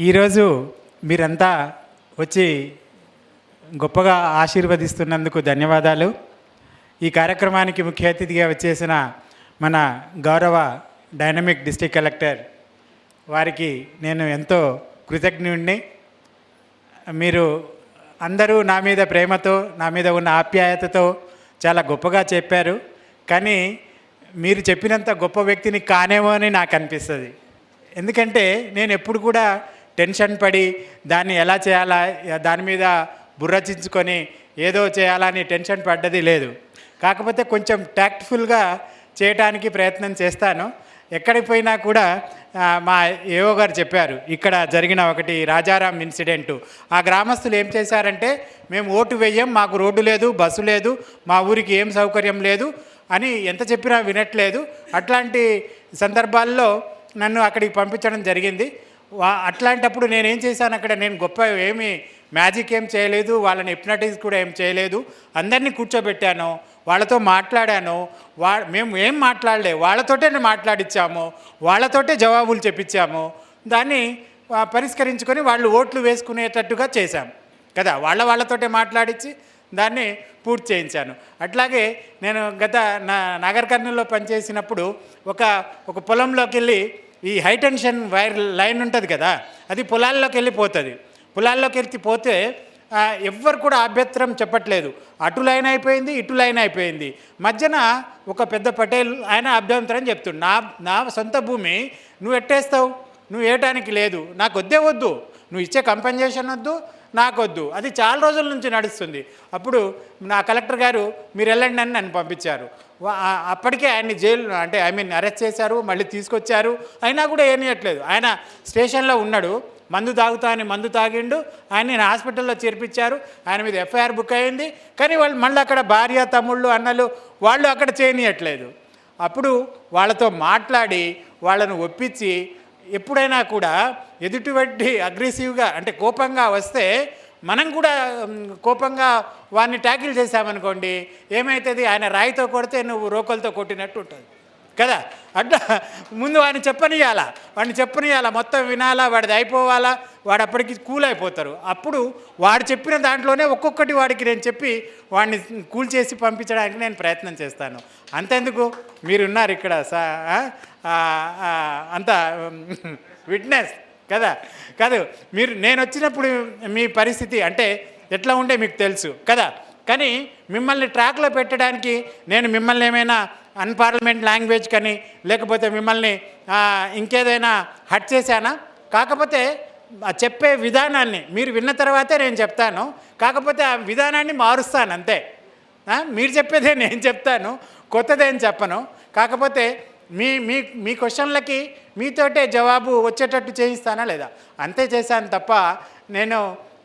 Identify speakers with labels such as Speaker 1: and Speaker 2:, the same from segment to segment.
Speaker 1: ఈరోజు మీరంతా వచ్చి గొప్పగా ఆశీర్వదిస్తున్నందుకు ధన్యవాదాలు. ఈ కార్యక్రమానికి ముఖ్య అతిథిగా వచ్చేసిన మన గౌరవ డైనమిక్ డిస్ట్రిక్ట్ కలెక్టర్ వారికి నేను ఎంతో కృతజ్ఞుడిని మీరు అందరూ నా మీద ప్రేమతో నా మీద ఉన్న ఆప్యాయతతో చాలా గొప్పగా చెప్పారు. కానీ మీరు చెప్పినంత గొప్ప వ్యక్తిని కానేమో అని నాకు అనిపిస్తుంది. ఎందుకంటే నేను ఎప్పుడు కూడా టెన్షన్ పడి దాన్ని ఎలా చేయాలా దాని మీద బుర్రచించుకొని ఏదో చేయాలని టెన్షన్ పడ్డది లేదు. కాకపోతే కొంచెం ట్యాక్ట్ఫుల్గా చేయటానికి ప్రయత్నం చేస్తాను. ఎక్కడికి పోయినా కూడా మా ఏవో గారు చెప్పారు ఇక్కడ జరిగిన ఒకటి రాజారాం ఇన్సిడెంటు. ఆ గ్రామస్తులు ఏం చేశారంటే మేము ఓటు వేయం మాకు రోడ్డు లేదు బస్సు లేదు మా ఊరికి ఏం సౌకర్యం లేదు అని ఎంత చెప్పినా వినట్లేదు. అట్లాంటి సందర్భాల్లో నన్ను అక్కడికి పంపించడం జరిగింది. అట్లాంటప్పుడు నేనేం చేశాను అక్కడ? నేను గొప్ప ఏమి మ్యాజిక్ ఏం చేయలేదు వాళ్ళని హిప్నటైజ్ కూడా ఏం చేయలేదు. అందరినీ కూర్చోబెట్టాను వాళ్ళతో మాట్లాడాను. వా మేము ఏం మాట్లాడలే వాళ్ళతోటే మాట్లాడించాము వాళ్ళతోటే జవాబులు చెప్పించాము. దాన్ని పరిష్కరించుకొని వాళ్ళు ఓట్లు వేసుకునేటట్టుగా చేశాం. కదా వాళ్ళ వాళ్ళతోటే మాట్లాడించి దాన్ని పూర్తి చేయించాను. అట్లాగే నేను గత నా నగర్ కర్నూలులో పనిచేసినప్పుడు ఒక ఒక పొలంలోకి వెళ్ళి ఈ హైటెన్షన్ వైర్ లైన్ ఉంటుంది కదా అది పొలాల్లోకి వెళ్ళిపోతుంది. పొలాల్లోకి వెళ్ళిపోతే ఎవ్వరు కూడా అభ్యంతరం చెప్పట్లేదు. అటు లైన్ అయిపోయింది ఇటు లైన్ అయిపోయింది. మధ్యన ఒక పెద్ద పటేల్ ఆయన అభ్యంతరం చెప్తుండు నా నా సొంత భూమి నువ్వు ఎట్టేస్తావు? నువ్వు వేయటానికి లేదు. నాకు వద్దే వద్దు. నువ్వు ఇచ్చే కంపెన్సేషన్ వద్దు. నాకొద్దు. అది చాలా రోజుల నుంచి నడుస్తుంది. అప్పుడు నా కలెక్టర్ గారు మీరు వెళ్ళండి అని నన్ను పంపించారు. అప్పటికే ఆయన్ని జైలు అంటే ఐ మీన్ అరెస్ట్ చేశారు మళ్ళీ తీసుకొచ్చారు. అయినా కూడా ఏనియట్లేదు ఆయన స్టేషన్లో ఉన్నాడు. మందు తాగుతా అని మందు తాగిండు. ఆయన్ని హాస్పిటల్లో చేర్పించారు. ఆయన మీద ఎఫ్ఐఆర్ బుక్ అయింది. కానీ వాళ్ళు మళ్ళీ అక్కడ భార్య తమ్ముళ్ళు అన్నలు వాళ్ళు అక్కడ చేయనీయట్లేదు. అప్పుడు వాళ్ళతో మాట్లాడి వాళ్ళను ఒప్పించి ఎప్పుడైనా కూడా ఎదుటివడ్డి అగ్రెసివ్గా అంటే కోపంగా వస్తే మనం కూడా కోపంగా వాడిని ట్యాకిల్ చేశామనుకోండి ఏమవుతుంది ఆయన రాయితో కొడితే నువ్వు రోకలతో కొట్టినట్టు ఉంటుంది. కదా? అడ్డ ముందు వాడిని చెప్పనియాల వాడిని చెప్పనియాల మొత్తం వినాలా? వాడిది అయిపోవాలా? వాడు అప్పటికి కూల్ అయిపోతారు. అప్పుడు వాడు చెప్పిన దాంట్లోనే ఒక్కొక్కటి వాడికి నేను చెప్పి వాడిని కూల్ చేసి పంపించడానికి నేను ప్రయత్నం చేస్తాను. అంతెందుకు? మీరున్నారు ఇక్కడ సా అంత విట్నెస్ కదా? కాదు మీరు నేను వచ్చినప్పుడు మీ పరిస్థితి అంటే ఎట్లా ఉండే మీకు తెలుసు కదా? కానీ మిమ్మల్ని ట్రాక్లో పెట్టడానికి నేను మిమ్మల్ని ఏమైనా అన్పార్లమెంట్ లాంగ్వేజ్ కానీ లేకపోతే మిమ్మల్ని ఇంకేదైనా హట్ చేశానా? కాకపోతే చెప్పే విధానాన్ని మీరు విన్న తర్వాతే నేను చెప్తాను. కాకపోతే ఆ విధానాన్ని మారుస్తాను అంతే. మీరు చెప్పేదే నేను చెప్తాను కొత్తదేం చెప్పను. కాకపోతే మీ మీ మీ క్వశ్చన్లకి మీతోటే జవాబు వచ్చేటట్టు చేయిస్తానా లేదా? అంతే చేశాను తప్ప నేను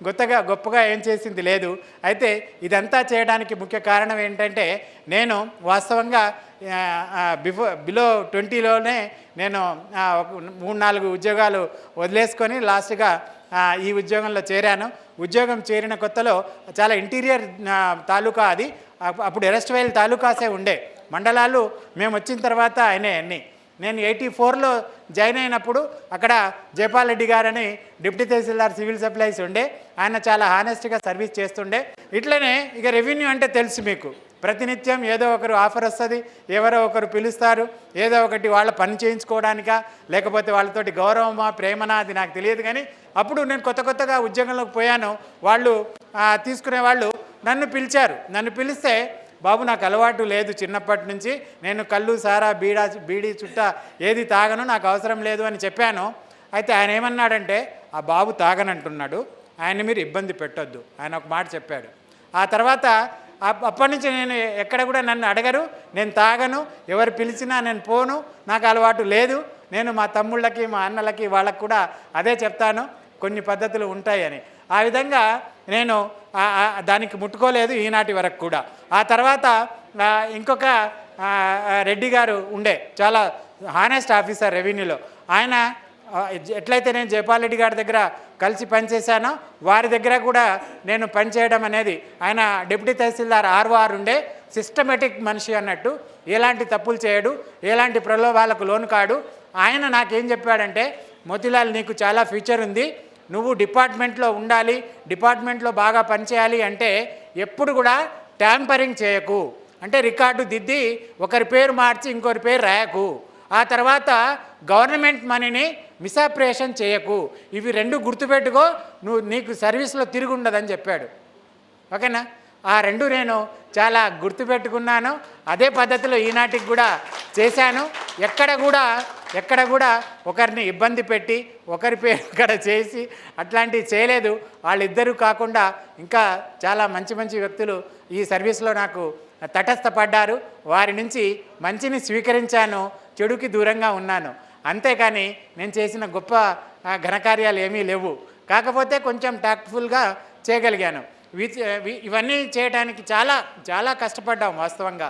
Speaker 1: గొప్పగా గొప్పగా ఏం చేసింది లేదు. అయితే ఇదంతా చేయడానికి ముఖ్య కారణం ఏంటంటే నేను వాస్తవంగా బిఫోర్ బిలో ట్వంటీలోనే నేను మూడు నాలుగు ఉద్యోగాలు వదిలేసుకొని లాస్ట్గా ఈ ఉద్యోగంలో చేరాను. ఉద్యోగం చేరిన కొత్తలో చాలా ఇంటీరియర్ తాలూకా అది. అప్పుడు అప్పుడు ఎరెస్ట్వైల్ తాలూకాసే ఉండే. మండలాలు మేము వచ్చిన తర్వాత ఆయనే అన్నీ. నేను ఎయిటీ ఫోర్లో జాయిన్ అయినప్పుడు అక్కడ జయపాల్ రెడ్డి గారని డిప్యూటీ తహసీల్దార్ సివిల్ సప్లైస్ ఉండే. ఆయన చాలా హానెస్ట్గా సర్వీస్ చేస్తుండే. ఇట్లనే ఇక రెవెన్యూ అంటే తెలుసు మీకు. ప్రతినిత్యం ఏదో ఒకరు ఆఫర్ వస్తుంది ఎవరో ఒకరు పిలుస్తారు ఏదో ఒకటి వాళ్ళ పని చేయించుకోవడానికా లేకపోతే వాళ్ళతోటి గౌరవమా ప్రేమనా అది నాకు తెలియదు కానీ అప్పుడు నేను కొత్త కొత్తగా ఉద్యోగంలోకి పోయాను. వాళ్ళు తీసుకునే వాళ్ళు నన్ను పిలిచారు. నన్ను పిలిస్తే బాబు నాకు అలవాటు లేదు చిన్నప్పటి నుంచి. నేను కళ్ళు సారా బీడా బీడి చుట్ట ఏది తాగను నాకు అవసరం లేదు అని చెప్పాను. అయితే ఆయన ఏమన్నాడంటే ఆ బాబు తాగనంటున్నాడు. ఆయన మీరు ఇబ్బంది పెట్టొద్దు. ఆయన ఒక మాట చెప్పాడు. ఆ తర్వాత అప్- అప్పటి నుంచి నేను ఎక్కడ కూడా నన్ను అడగరు. నేను తాగను ఎవరు పిలిచినా నేను పోను నాకు అలవాటు లేదు. నేను మా తమ్ముళ్ళకి మా అన్నలకి వాళ్ళకు కూడా అదే చెప్తాను. కొన్ని పద్ధతులు ఉంటాయని. ఆ విధంగా నేను దానికి ముట్టుకోలేదు ఈనాటి వరకు కూడా. ఆ తర్వాత ఇంకొక రెడ్డి గారు ఉండే చాలా హానెస్ట్ ఆఫీసర్ రెవెన్యూలో. ఆయన ఎట్లయితే నేను జయపాల్ రెడ్డి గారి దగ్గర కలిసి పనిచేశానో వారి దగ్గర కూడా నేను పనిచేయడం అనేది ఆయన డిప్యూటీ తహసీల్దార్ ఆర్వార్ ఉండే సిస్టమేటిక్ మనిషి అన్నట్టు ఎలాంటి తప్పులు చేయడు ఎలాంటి ప్రలోభాలకు లోను కాడు. ఆయన నాకేం చెప్పాడంటే మోతిలాల్ నీకు చాలా ఫ్యూచర్ ఉంది నువ్వు డిపార్ట్మెంట్లో ఉండాలి డిపార్ట్మెంట్లో బాగా పనిచేయాలి అంటే ఎప్పుడు కూడా ట్యాంపరింగ్ చేయకు. అంటే రికార్డు దిద్ది ఒకరి పేరు మార్చి ఇంకొకరి పేరు రాయకు. ఆ తర్వాత గవర్నమెంట్ మనీని మిసాప్రేషన్ చేయకు. ఇవి రెండు గుర్తుపెట్టుకో నువ్వు నీకు సర్వీస్లో తిరిగి ఉండదని చెప్పాడు. ఓకేనా? ఆ రెండు నేను చాలా గుర్తుపెట్టుకున్నాను. అదే పద్ధతిలో ఈనాటికి కూడా చేశాను. ఎక్కడ కూడా ఎక్కడ కూడా ఒకరిని ఇబ్బంది పెట్టి ఒకరి పేరు ఇక్కడ చేసి అట్లాంటివి చేయలేదు. వాళ్ళిద్దరూ కాకుండా ఇంకా చాలా మంచి మంచి వ్యక్తులు ఈ సర్వీస్లో నాకు తటస్థపడ్డారు. వారి నుంచి మంచిని స్వీకరించాను. చెడుకి దూరంగా ఉన్నాను. అంతేకాని నేను చేసిన గొప్ప ఘనకార్యాలు ఏమీ లేవు. కాకపోతే కొంచెం టాక్ట్ఫుల్గా చేయగలిగాను. ఇవన్నీ చేయడానికి చాలా చాలా కష్టపడ్డాం వాస్తవంగా.